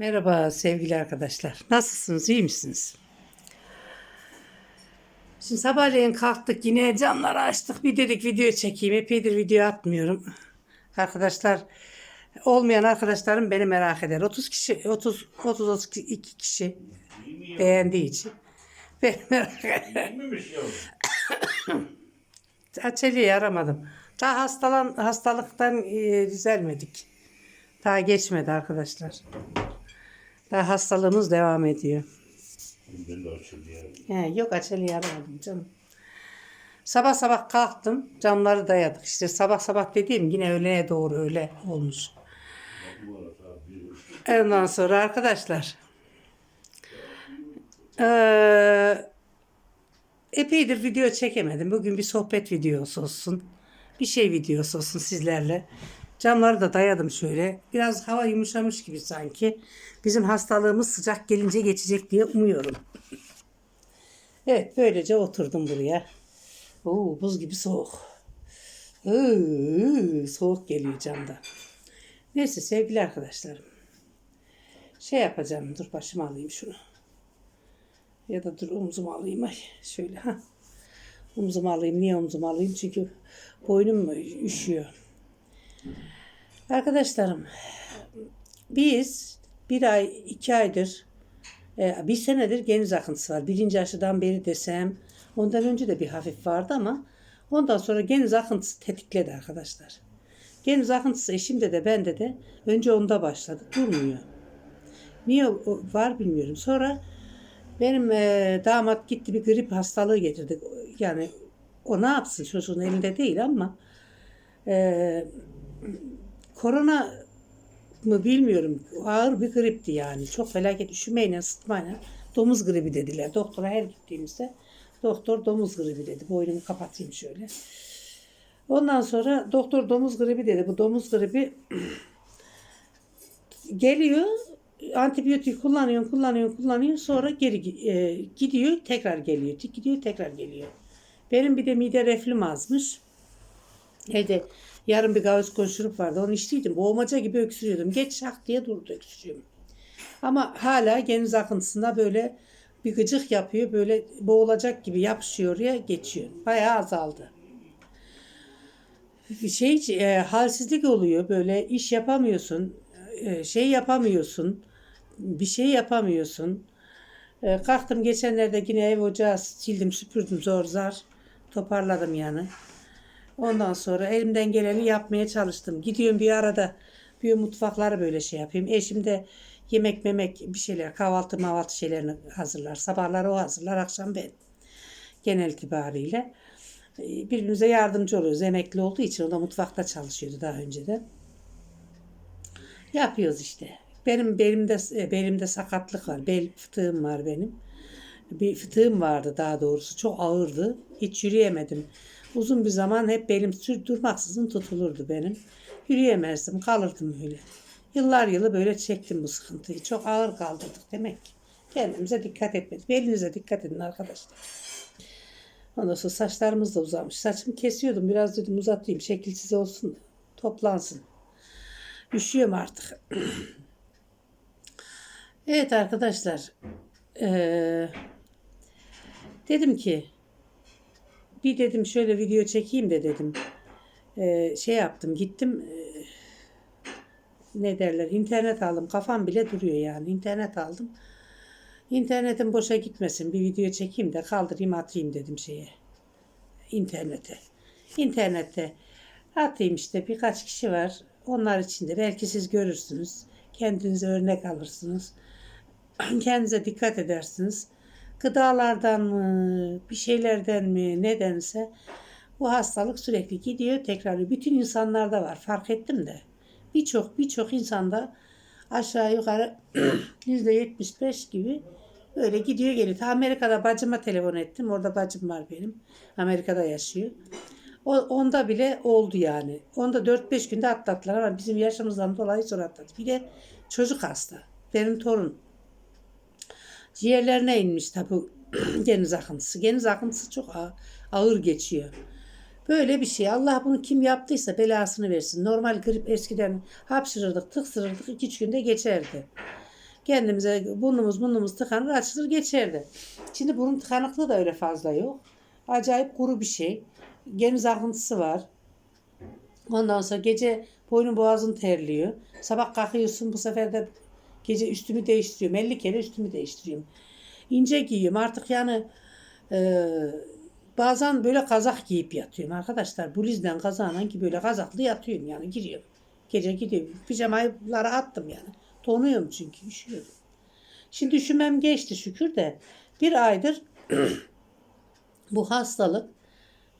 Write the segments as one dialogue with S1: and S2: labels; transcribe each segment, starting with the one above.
S1: Merhaba sevgili arkadaşlar. Nasılsınız? iyi misiniz? Şimdi sabahleyin kalktık yine camları açtık. Bir dedik video çekeyim. Epeydir video atmıyorum. Arkadaşlar olmayan arkadaşlarım beni merak eder. 30 kişi 30 30 32 kişi beğendiği için beni merak eder. Açeli'yi aramadım. Daha hastalan, hastalıktan e, düzelmedik. Daha geçmedi arkadaşlar. Daha hastalığımız devam ediyor.
S2: Ben de açıldı ya.
S1: He, yok Açeli'yi aramadım canım. Sabah sabah kalktım. Camları dayadık. İşte sabah sabah dediğim yine öğleye doğru öyle olmuş. Ondan sonra arkadaşlar eee, epeydir video çekemedim. Bugün bir sohbet videosu olsun. Bir şey videosu olsun sizlerle. Camları da dayadım şöyle. Biraz hava yumuşamış gibi sanki. Bizim hastalığımız sıcak gelince geçecek diye umuyorum. Evet böylece oturdum buraya. Oo, buz gibi soğuk. Iıı, soğuk geliyor camda. Neyse sevgili arkadaşlarım. Şey yapacağım. Dur başıma alayım şunu. Ya da dur omzumu alayım. Ay şöyle ha. Omzumu alayım. Niye omzumu alayım? Çünkü boynum üşüyor. Arkadaşlarım biz bir ay iki aydır e, bir senedir geniz akıntısı var. Birinci aşıdan beri desem ondan önce de bir hafif vardı ama ondan sonra geniz akıntısı tetikledi arkadaşlar. Geniz akıntısı eşimde de bende de önce onda başladı. Durmuyor. Niye var bilmiyorum. Sonra benim e, damat gitti bir grip hastalığı getirdi. Yani o ne yapsın çocuğun elinde değil ama e, korona mı bilmiyorum. Ağır bir gripti yani. Çok felaket üşümeyle, ısıtmayla. Domuz gribi dediler. Doktora her gittiğimizde doktor domuz gribi dedi. Boynumu kapatayım şöyle. Ondan sonra doktor domuz gribi dedi. Bu domuz gribi geliyor antibiyotik kullanıyor, kullanıyor, kullanıyor. Sonra geri e, gidiyor, tekrar geliyor. Gidiyor, tekrar geliyor. Benim bir de mide reflüm azmış. Evde yarın bir Gaviscon şurup vardı. Onu içtiydim. Boğmaca gibi öksürüyordum. Geç şak diye durdu öksürüğüm. Ama hala geniz akıntısında böyle bir gıcık yapıyor. Böyle boğulacak gibi yapışıyor ya geçiyor. Bayağı azaldı şey e, halsizlik oluyor böyle iş yapamıyorsun e, şey yapamıyorsun bir şey yapamıyorsun e, kalktım geçenlerde yine ev ocağı sildim süpürdüm zor zar toparladım yani ondan sonra elimden geleni yapmaya çalıştım gidiyorum bir arada bir mutfakları böyle şey yapayım eşim de yemek memek bir şeyler kahvaltı mahvaltı şeylerini hazırlar sabahları o hazırlar akşam ben genel itibariyle e, birbirimize yardımcı oluyoruz. Emekli olduğu için o da mutfakta çalışıyordu daha önceden. Yapıyoruz işte. Benim belimde belimde sakatlık var. Bel fıtığım var benim. Bir fıtığım vardı daha doğrusu. Çok ağırdı. Hiç yürüyemedim. Uzun bir zaman hep belim durmaksızın tutulurdu benim. Yürüyemezdim. Kalırdım öyle. Yıllar yılı böyle çektim bu sıkıntıyı. Çok ağır kaldırdık demek ki. Kendimize dikkat etmedik. Belinize dikkat edin arkadaşlar. Ondan sonra saçlarımız da uzamış. Saçımı kesiyordum. Biraz dedim uzatayım. Şekilsiz olsun. Toplansın. Üşüyorum artık. evet arkadaşlar. Eee, dedim ki bir dedim şöyle video çekeyim de dedim. Eee, şey yaptım. Gittim. eee, ne derler? internet aldım. Kafam bile duruyor yani. İnternet aldım. İnternetim boşa gitmesin. Bir video çekeyim de kaldırayım atayım dedim şeye. İnternete. İnternette atayım işte birkaç kişi var. Onlar içinde belki siz görürsünüz. Kendinize örnek alırsınız. Kendinize dikkat edersiniz. Gıdalardan mı, bir şeylerden mi, nedense bu hastalık sürekli gidiyor tekrar. Bütün insanlarda var. Fark ettim de. Birçok birçok insanda aşağı yukarı %75 gibi böyle gidiyor geliyor. Ta Amerika'da bacıma telefon ettim. Orada bacım var benim. Amerika'da yaşıyor. O, onda bile oldu yani. Onda 4-5 günde atlattılar ama bizim yaşımızdan dolayı zor atladı. Bir de çocuk hasta. Benim torun. Ciğerlerine inmiş tabi geniz akıntısı. Geniz akıntısı çok ağır, geçiyor. Böyle bir şey. Allah bunu kim yaptıysa belasını versin. Normal grip eskiden hapşırırdık, tıksırırdık. iki üç günde geçerdi. Kendimize burnumuz burnumuz tıkanır açılır geçerdi. Şimdi burun tıkanıklığı da öyle fazla yok. Acayip kuru bir şey. Geniz akıntısı var. Ondan sonra gece boynun boğazın terliyor. Sabah kalkıyorsun bu sefer de gece üstümü değiştiriyorum. 50 kere üstümü değiştiriyorum. İnce giyiyorum artık yani e, bazen böyle kazak giyip yatıyorum arkadaşlar. Bluzden kazağına ki böyle kazaklı yatıyorum yani giriyorum. Gece gidiyorum. Pijamaları attım yani. Donuyorum çünkü üşüyorum. Şimdi üşümem geçti şükür de bir aydır bu hastalık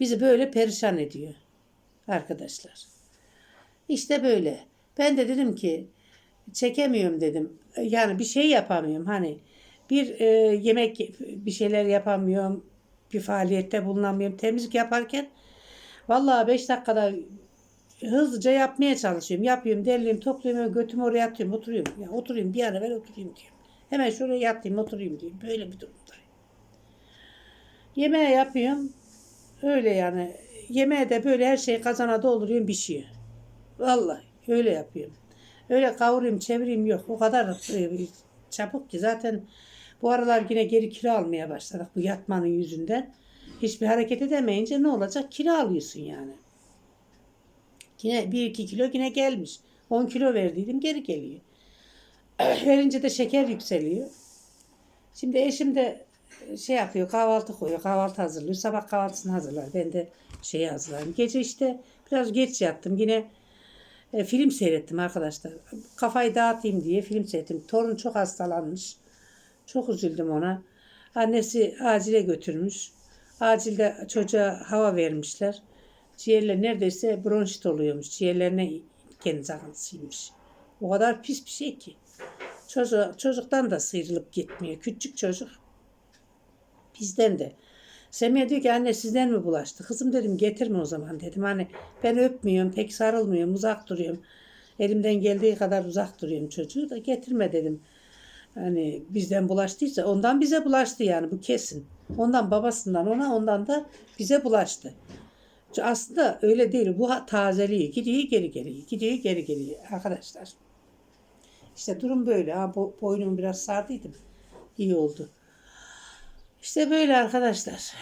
S1: bizi böyle perişan ediyor arkadaşlar. İşte böyle. Ben de dedim ki çekemiyorum dedim. Yani bir şey yapamıyorum. Hani bir e, yemek bir şeyler yapamıyorum. Bir faaliyette bulunamıyorum. Temizlik yaparken vallahi 5 dakikada hızlıca yapmaya çalışıyorum. Yapıyorum, derliyorum, topluyorum, götümü oraya atıyorum, oturuyorum. Ya oturayım bir ara ver oturayım diyorum. Hemen şuraya yatayım, oturayım diyorum. Böyle bir durumdayım. Yemeği yapıyorum. Öyle yani. Yemeğe de böyle her şeyi kazana dolduruyorum, pişiyor. Vallahi öyle yapıyorum. Öyle kavuruyorum, çevireyim yok. O kadar e, çabuk ki zaten bu aralar yine geri kilo almaya başladık bu yatmanın yüzünden. Hiçbir hareket edemeyince ne olacak? Kilo alıyorsun yani. Yine 1-2 kilo yine gelmiş. 10 kilo verdiydim geri geliyor. Verince de şeker yükseliyor. Şimdi eşim de şey yapıyor kahvaltı koyuyor kahvaltı hazırlıyor. Sabah kahvaltısını hazırlar. Ben de şeyi hazırlarım. Gece işte biraz geç yattım. Yine e, film seyrettim arkadaşlar. Kafayı dağıtayım diye film seyrettim. Torun çok hastalanmış. Çok üzüldüm ona. Annesi acile götürmüş. Acilde çocuğa hava vermişler. Ciğerler neredeyse bronşit oluyormuş. Ciğerlerine kendi akıntısıymış. O kadar pis bir şey ki. Çocuk, çocuktan da sıyrılıp gitmiyor. Küçük çocuk. Bizden de. Semih diyor ki anne sizden mi bulaştı? Kızım dedim getirme o zaman dedim. Hani ben öpmüyorum, pek sarılmıyorum, uzak duruyorum. Elimden geldiği kadar uzak duruyorum çocuğu da getirme dedim. Hani bizden bulaştıysa ondan bize bulaştı yani bu kesin. Ondan babasından ona ondan da bize bulaştı. Aslında öyle değil. Bu tazeliği gidiyor geri geliyor. Gidiyor geri geliyor arkadaşlar. İşte durum böyle. Ha, bo boynumu biraz sardıydım. İyi oldu. İşte böyle arkadaşlar.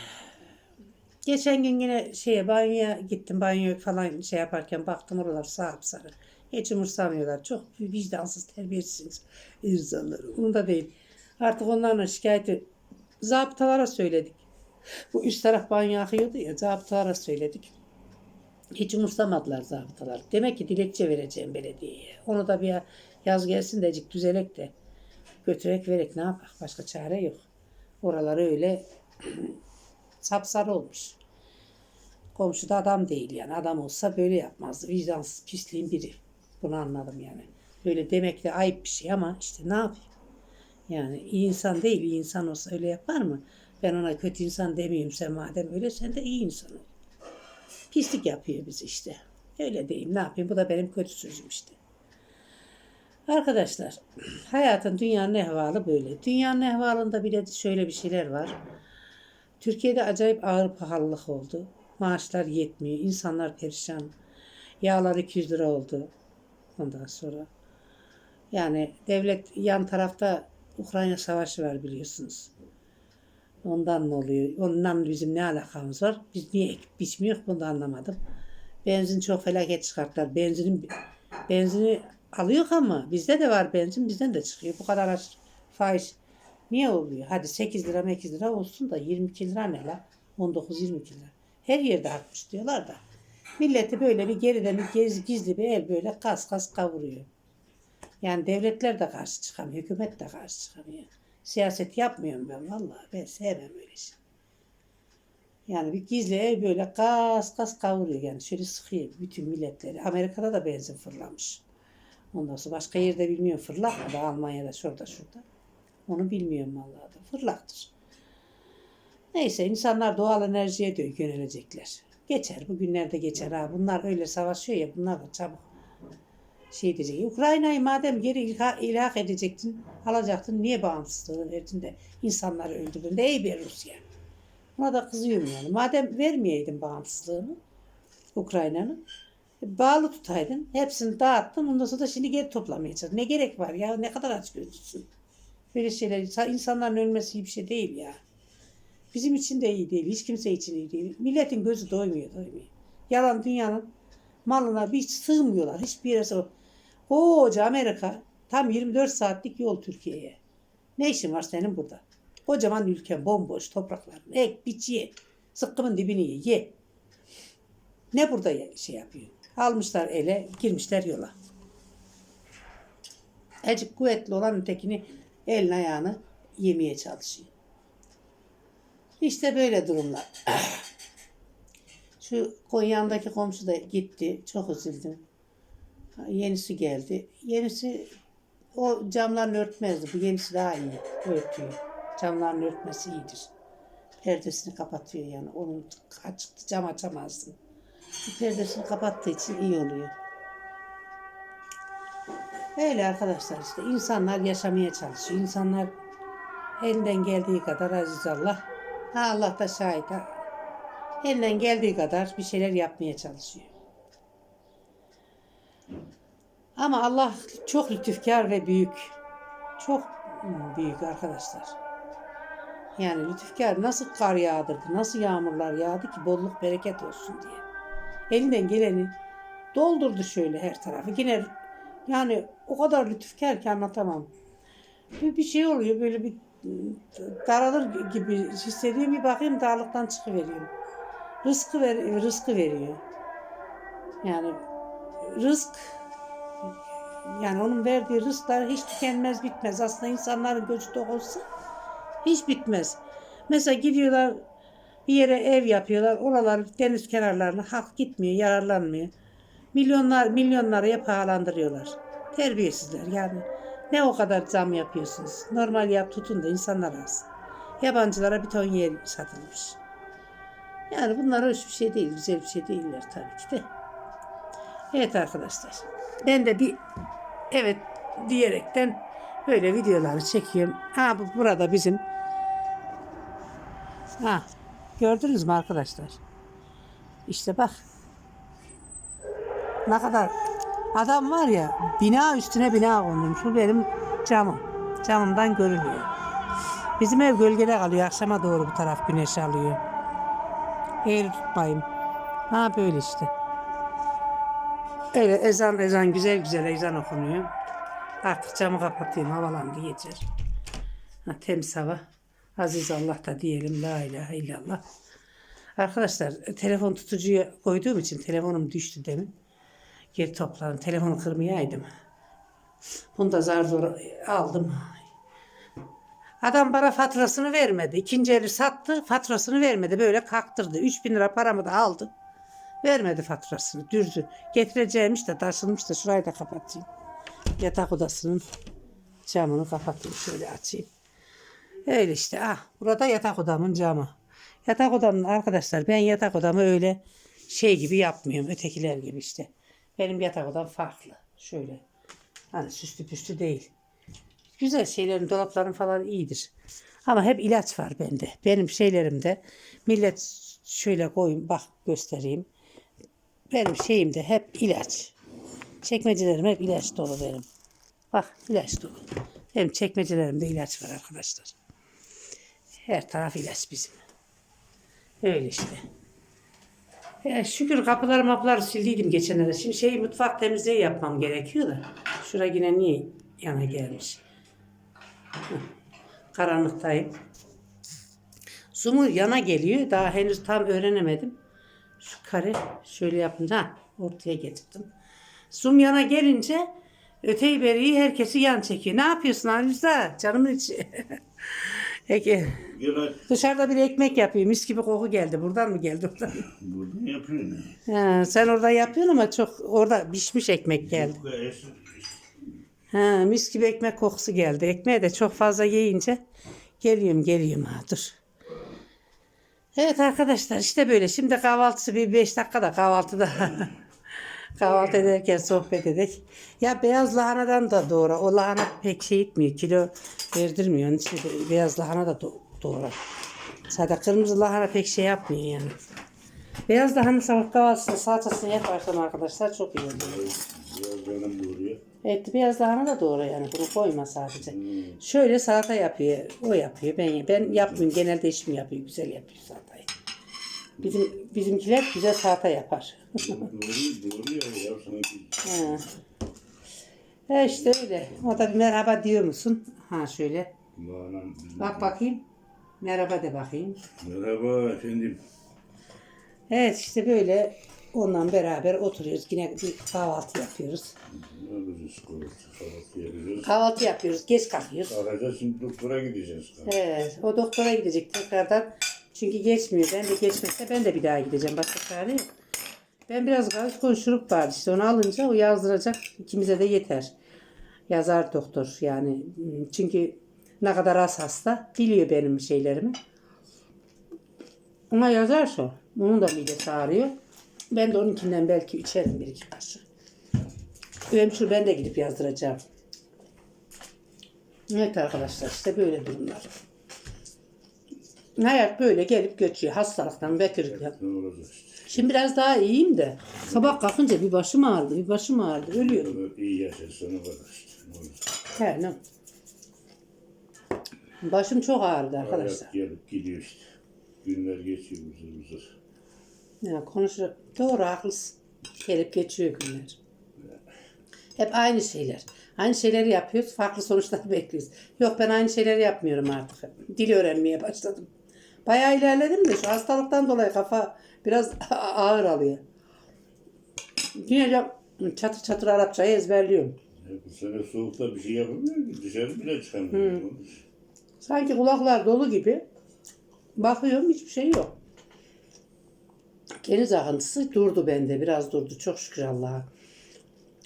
S1: Geçen gün yine şeye banyoya gittim. Banyo falan şey yaparken baktım oralar sarı. Hiç umursamıyorlar. Çok vicdansız, terbiyesiz insanlar. Onu da değil. Artık onlarla şikayeti zabıtalara söyledik. Bu üst taraf banyo akıyordu ya zabıtalara söyledik. Hiç umursamadılar zabıtalar. Demek ki dilekçe vereceğim belediyeye. Onu da bir yaz gelsin decik düzelek de götürek verek ne yapak başka çare yok. Oraları öyle sapsarı olmuş. Komşu da adam değil yani. Adam olsa böyle yapmazdı. Vicdansız pisliğin biri. Bunu anladım yani. Böyle demek de ayıp bir şey ama işte ne yapayım? Yani iyi insan değil. iyi insan olsa öyle yapar mı? Ben ona kötü insan demeyeyim sen madem öyle sen de iyi insan ol. Pislik yapıyor bizi işte. Öyle diyeyim ne yapayım bu da benim kötü sözüm işte. Arkadaşlar hayatın dünyanın ehvalı böyle. Dünyanın ehvalında bile şöyle bir şeyler var. Türkiye'de acayip ağır pahalılık oldu. Maaşlar yetmiyor. insanlar perişan. Yağlar 200 lira oldu. Ondan sonra. Yani devlet yan tarafta Ukrayna savaşı var biliyorsunuz. Ondan mı oluyor? Ondan bizim ne alakamız var? Biz niye ekip biçmiyor bunu da anlamadım. Benzin çok felaket çıkarttılar. Benzinin benzini alıyor ama bizde de var benzin bizden de çıkıyor. Bu kadar aç faiz niye oluyor? Hadi 8 lira 8 lira olsun da 22 lira ne la? 19-22 lira. Her yerde artmış diyorlar da. Milleti böyle bir geriden bir gez, gizli bir el böyle kas kas kavuruyor. Yani devletler de karşı çıkamıyor, hükümet de karşı çıkamıyor. Siyaset yapmıyorum ben vallahi. Ben sevmem öyle şey. Yani bir gizli el böyle kas kas kavuruyor yani. Şöyle sıkıyor bütün milletleri. Amerika'da da benzin fırlamış. Ondan sonra başka yerde bilmiyorum fırlak mı da Almanya'da şurada şurada. Onu bilmiyorum vallahi da. Fırlaktır. Neyse insanlar doğal enerjiye de yönelecekler. Geçer. Bugünlerde geçer ha. Bunlar öyle savaşıyor ya. Bunlar da çabuk şey diyecek. Ukrayna'yı madem geri ilha, ilhak edecektin, alacaktın. Niye bağımsızlığını verdin de insanları öldürdün de ey be Rusya. Buna da kızıyorum yani. Madem vermeyeydin bağımsızlığını Ukrayna'nın. Bağlı tutaydın. Hepsini dağıttın. Ondan sonra da şimdi geri toplamaya çalış. Ne gerek var ya? Ne kadar aç gözlüsün. Böyle şeyler. insan- insanların ölmesi iyi bir şey değil ya. Bizim için de iyi değil. Hiç kimse için iyi değil. Milletin gözü doymuyor, doymuyor. Yalan dünyanın malına bir hiç sığmıyorlar. Hiçbir yere sığ- Koca Amerika tam 24 saatlik yol Türkiye'ye. Ne işin var senin burada? Kocaman ülke bomboş toprakların. Ek, biç ye. Sıkkımın dibini ye. ye. Ne burada şey yapıyor? Almışlar ele, girmişler yola. Ecik kuvvetli olan ötekini elini ayağını yemeye çalışıyor. İşte böyle durumlar. Şu Konya'ndaki komşu da gitti. Çok üzüldüm. Yenisi geldi. Yenisi o camlarını örtmezdi. Bu yenisi daha iyi örtüyor. Camlarını örtmesi iyidir. Perdesini kapatıyor yani. Onun açıktı cam açamazdın. Bu perdesini kapattığı için iyi oluyor. Öyle arkadaşlar işte insanlar yaşamaya çalışıyor. İnsanlar elinden geldiği kadar aziz Allah. Ha Allah da şahit. ha. Elinden geldiği kadar bir şeyler yapmaya çalışıyor. Ama Allah çok lütufkar ve büyük. Çok büyük arkadaşlar. Yani lütufkar nasıl kar yağdırdı, nasıl yağmurlar yağdı ki bolluk bereket olsun diye. Elinden geleni doldurdu şöyle her tarafı. Yine yani o kadar lütufkar ki anlatamam. Bir, bir şey oluyor böyle bir daralır gibi hissediyorum. Bir bakayım darlıktan çıkıveriyorum. Rızkı, ver, rızkı veriyor. Yani rızk yani onun verdiği rızklar hiç tükenmez bitmez. Aslında insanların gözü tok olsa hiç bitmez. Mesela gidiyorlar bir yere ev yapıyorlar. Oralar deniz kenarlarına halk gitmiyor, yararlanmıyor. Milyonlar milyonlara pahalandırıyorlar. Terbiyesizler yani. Ne o kadar zam yapıyorsunuz? Normal yap tutun da insanlar alsın. Yabancılara bir ton yer satılmış. Yani bunlar hoş bir şey değil, güzel bir şey değiller tabii ki de. Evet arkadaşlar. Ben de bir evet diyerekten böyle videoları çekiyorum. Ha bu burada bizim Ha gördünüz mü arkadaşlar? İşte bak. Ne kadar adam var ya bina üstüne bina konmuş. Bu benim camım. Camımdan görünüyor. Bizim ev gölgede kalıyor. Akşama doğru bu taraf güneş alıyor. Eğri tutmayın. Ha böyle işte. Öyle ezan ezan güzel güzel ezan okunuyor. Artık camı kapatayım havalandı yeter. Ha, temiz hava. Aziz Allah da diyelim la ilahe illallah. Arkadaşlar telefon tutucuya koyduğum için telefonum düştü demin. Geri topladım. Telefonu kırmayaydım. Bunu da zar zor aldım. Adam bana faturasını vermedi. İkinci eli sattı. Faturasını vermedi. Böyle kaktırdı. 3000 lira paramı da aldı. Vermedi faturasını. Dürdü. Getireceğimiş de taşınmış da şurayı da kapatayım. Yatak odasının camını kapatayım. Şöyle açayım. Öyle işte. Ah, burada yatak odamın camı. Yatak odamın arkadaşlar ben yatak odamı öyle şey gibi yapmıyorum. Ötekiler gibi işte. Benim yatak odam farklı. Şöyle. Hani süslü püslü değil. Güzel şeylerin, dolapların falan iyidir. Ama hep ilaç var bende. Benim şeylerimde millet şöyle koyun bak göstereyim. Benim şeyimde hep ilaç. Çekmecelerim hep ilaç dolu benim. Bak ilaç dolu. Benim çekmecelerimde ilaç var arkadaşlar. Her taraf ilaç bizim. Öyle işte. Ya şükür kapıları mapları sildiydim geçenlerde. Şimdi şey mutfak temizliği yapmam gerekiyor da. Şura yine niye yana gelmiş? Hı. Karanlıktayım. Sumu yana geliyor. Daha henüz tam öğrenemedim. Şu kare şöyle yapınca ortaya getirdim. Zoom yana gelince öteyi beriyi herkesi yan çekiyor. Ne yapıyorsun Halilza? Canımın içi. Peki.
S2: Aç.
S1: Dışarıda bir ekmek yapıyor. Mis gibi koku geldi. Buradan mı geldi? Oradan. mı?
S2: Burada ne yapıyorsun?
S1: Ha, sen orada yapıyorsun ama çok orada pişmiş ekmek geldi. Ha, mis gibi ekmek kokusu geldi. Ekmeği de çok fazla yiyince geliyorum geliyorum ha dur. Evet arkadaşlar işte böyle. Şimdi kahvaltısı bir 5 dakikada kahvaltıda kahvaltı ederken sohbet edek. Ya beyaz lahanadan da doğru. O lahana pek şey etmiyor. Kilo verdirmiyor. Onun için de beyaz lahana da do- doğru. Sadece kırmızı lahana pek şey yapmıyor yani. Beyaz lahanı sabah kahvaltısında salatasını yaparsam arkadaşlar çok iyi oluyor.
S2: Biraz benim doğruya.
S1: Evet beyaz lahana da doğru yani bunu koyma sadece.
S2: Hmm.
S1: Şöyle salata yapıyor. O yapıyor. Ben ben yapmıyorum. Genelde eşim yapıyor. Güzel yapıyor salatayı. Bizim bizimkiler güzel salata yapar.
S2: Doğru, doğru ya. Ya sanki
S1: He. He işte öyle. O da bir merhaba diyor musun? Ha şöyle. Bak bakayım. Merhaba de bakayım.
S2: Merhaba efendim.
S1: Evet işte böyle onunla beraber oturuyoruz. Yine bir kahvaltı yapıyoruz.
S2: Ne yapacağız? Koltuk kahvaltı yapacağız.
S1: Kahvaltı yapıyoruz. Geç kalkıyoruz.
S2: Kalkacağız şimdi doktora gideceğiz.
S1: Evet. O doktora gidecek tekrardan. Çünkü geçmiyor. Ben de geçmezse ben de bir daha gideceğim. Başka çare yok. Ben biraz galikoz şurup vardı işte onu alınca o yazdıracak. ikimize de yeter. Yazar doktor yani. Çünkü ne kadar az hasta biliyor benim şeylerimi. Ona yazarsa onun da midesi ağrıyor. Ben de onunkinden belki içerim bir iki kaşık. Hemşire ben de gidip yazdıracağım. Evet arkadaşlar işte böyle durumlar. Hayat böyle gelip geçiyor hastalıktan
S2: işte.
S1: Şimdi biraz daha iyiyim de sabah kalkınca bir başım ağrıdı, bir başım ağrıdı. Ölüyorum.
S2: İyi yaşarsan o kadar işte. Ne olacak?
S1: He, ne? Başım çok ağrıdı arkadaşlar.
S2: Hayat gelip gidiyor işte. Günler geçiyor uzun uzun.
S1: Ya konuşur. Doğru haklısın. Gelip geçiyor günler. Hep aynı şeyler. Aynı şeyleri yapıyoruz. Farklı sonuçlar bekliyoruz. Yok ben aynı şeyleri yapmıyorum artık. Dil öğrenmeye başladım. Bayağı ilerledim de şu hastalıktan dolayı kafa biraz ağır alıyor. De çatır çatır Arapçayı ezberliyorum.
S2: Ya bu sene soğukta bir şey yapamıyor ki. Dışarı bile çıkamıyor.
S1: Sanki kulaklar dolu gibi. Bakıyorum hiçbir şey yok. Geniz akıntısı durdu bende. Biraz durdu. Çok şükür Allah'a.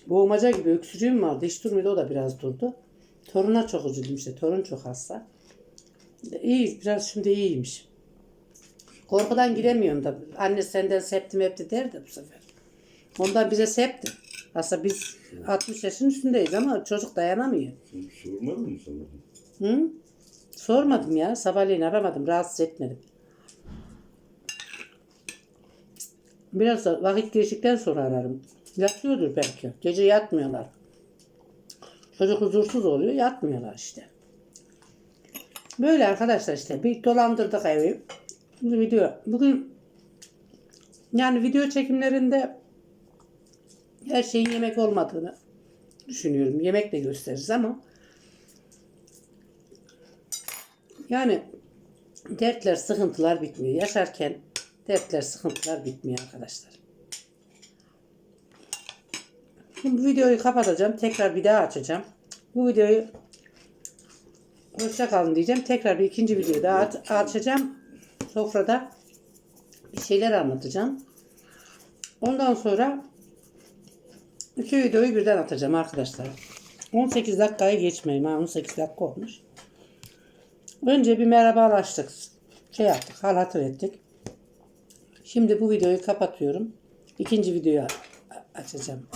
S1: Boğmaca gibi öksürüğüm vardı. Hiç durmuyordu. O da biraz durdu. Toruna çok üzüldüm işte. Torun çok hasta. İyi. Biraz şimdi iyiymiş. Korkudan giremiyorum da. Anne senden septim hepti der de bu sefer. Ondan bize septi. Aslında biz 60 yaşın üstündeyiz ama çocuk dayanamıyor.
S2: Sormadın mı sana?
S1: Hı? Sormadım ya. Sabahleyin aramadım. Rahatsız etmedim. Biraz da vakit geçtikten sonra ararım. Yatıyordur belki. Gece yatmıyorlar. Çocuk huzursuz oluyor. Yatmıyorlar işte. Böyle arkadaşlar işte. Bir dolandırdık evi. Bir video. Bugün yani video çekimlerinde her şeyin yemek olmadığını düşünüyorum. Yemek de gösteririz ama yani dertler, sıkıntılar bitmiyor. Yaşarken dertler, sıkıntılar bitmiyor arkadaşlar. Şimdi bu videoyu kapatacağım. Tekrar bir daha açacağım. Bu videoyu hoşça kalın diyeceğim. Tekrar bir ikinci videoyu daha aç- açacağım. Sofrada bir şeyler anlatacağım. Ondan sonra iki videoyu birden atacağım arkadaşlar. 18 dakikayı geçmeyeyim. Ha, 18 dakika olmuş. Önce bir merhabalaştık. Şey yaptık, hal hatır ettik. Şimdi bu videoyu kapatıyorum. İkinci videoyu açacağım.